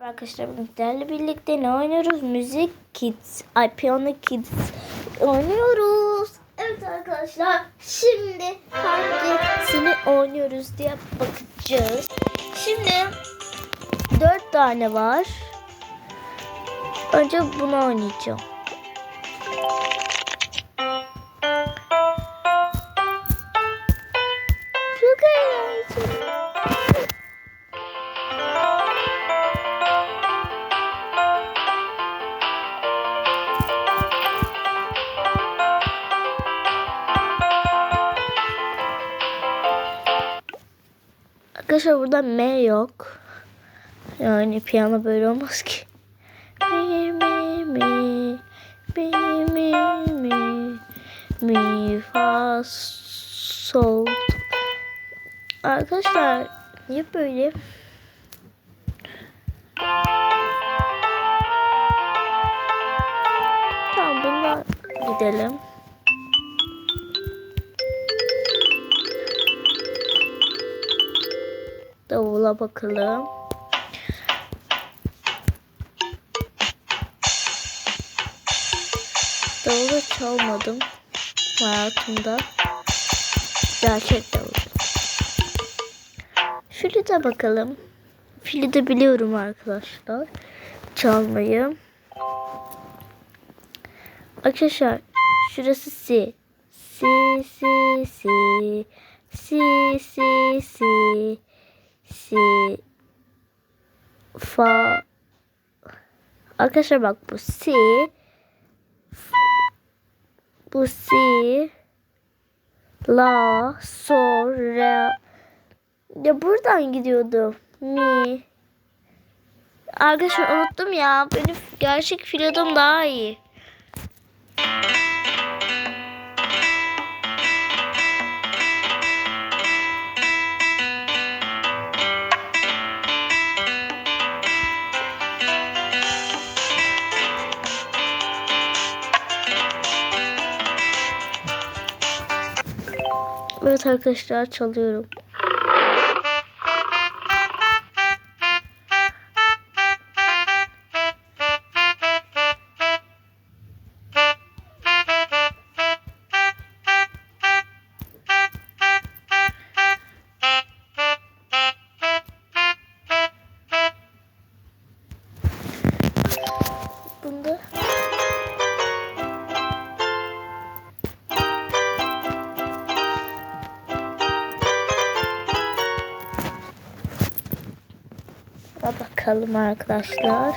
Arkadaşlar bizlerle birlikte ne oynuyoruz? Müzik Kids, ay Piyano Kids oynuyoruz. Evet arkadaşlar şimdi hangisini oynuyoruz diye bakacağız. Şimdi dört tane var. Önce bunu oynayacağım. Arkadaşlar burada M yok. Yani piyano böyle olmaz ki. Mi mi mi mi mi mi mi fa sol. Arkadaşlar niye böyle? Tamam bundan gidelim. Davula bakalım. Davulu çalmadım hayatımda. Gerçek davul. Flüte bakalım. Flüte biliyorum arkadaşlar. Çalmayı. Arkadaşlar şurası si. Si si si. Si si si. Si. Fa. Arkadaşlar bak bu si. Bu si. La. So. Re. Ya buradan gidiyordu. Mi. Arkadaşlar unuttum ya. Benim gerçek filodum daha iyi. Evet arkadaşlar çalıyorum. Bakalım arkadaşlar.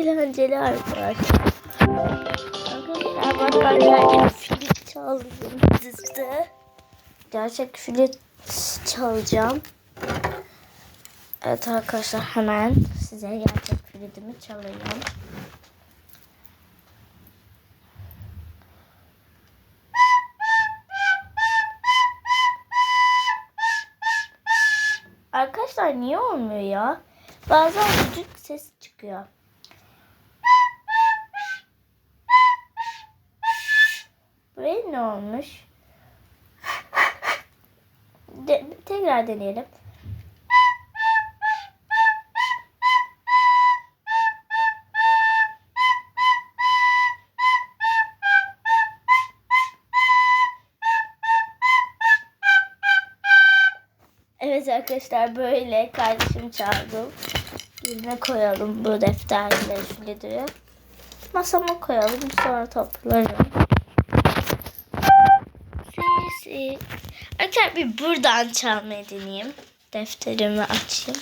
Eğlenceli arkadaşlar. Arkadaşlar ben gerçek flüt çaldım dizide. Gerçek flüt çalacağım. Evet arkadaşlar hemen size gerçek flütümü çalayım. Arkadaşlar niye olmuyor ya? Bazen vücut ses çıkıyor. Buraya ne olmuş? De, tekrar deneyelim. Evet arkadaşlar böyle kardeşim çaldım. Yerine koyalım bu defterle flütü. Masama koyalım sonra toplarım. Ee, e, arkadaşlar bir buradan çalmaya deneyeyim. Defterimi açayım.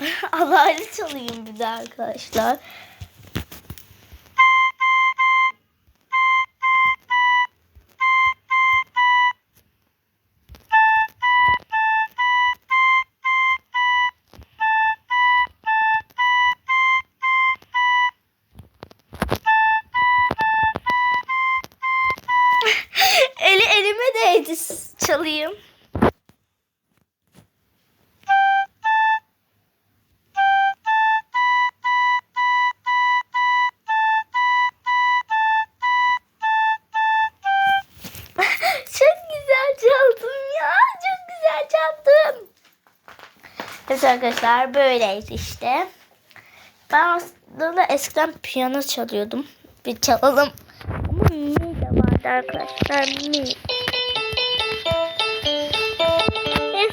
Alaylı çalayım bir de arkadaşlar. Değdi çalayım. Evet arkadaşlar böyleydi işte. Ben aslında eskiden piyano çalıyordum. Bir çalalım. Ama mi de vardı arkadaşlar. Mi.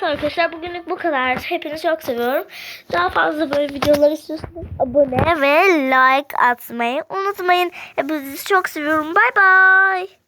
Neyse arkadaşlar bugünlük bu kadar. Hepinizi çok seviyorum. Daha fazla böyle videolar istiyorsanız abone ve like atmayı unutmayın. Hepinizi çok seviyorum. Bay bay.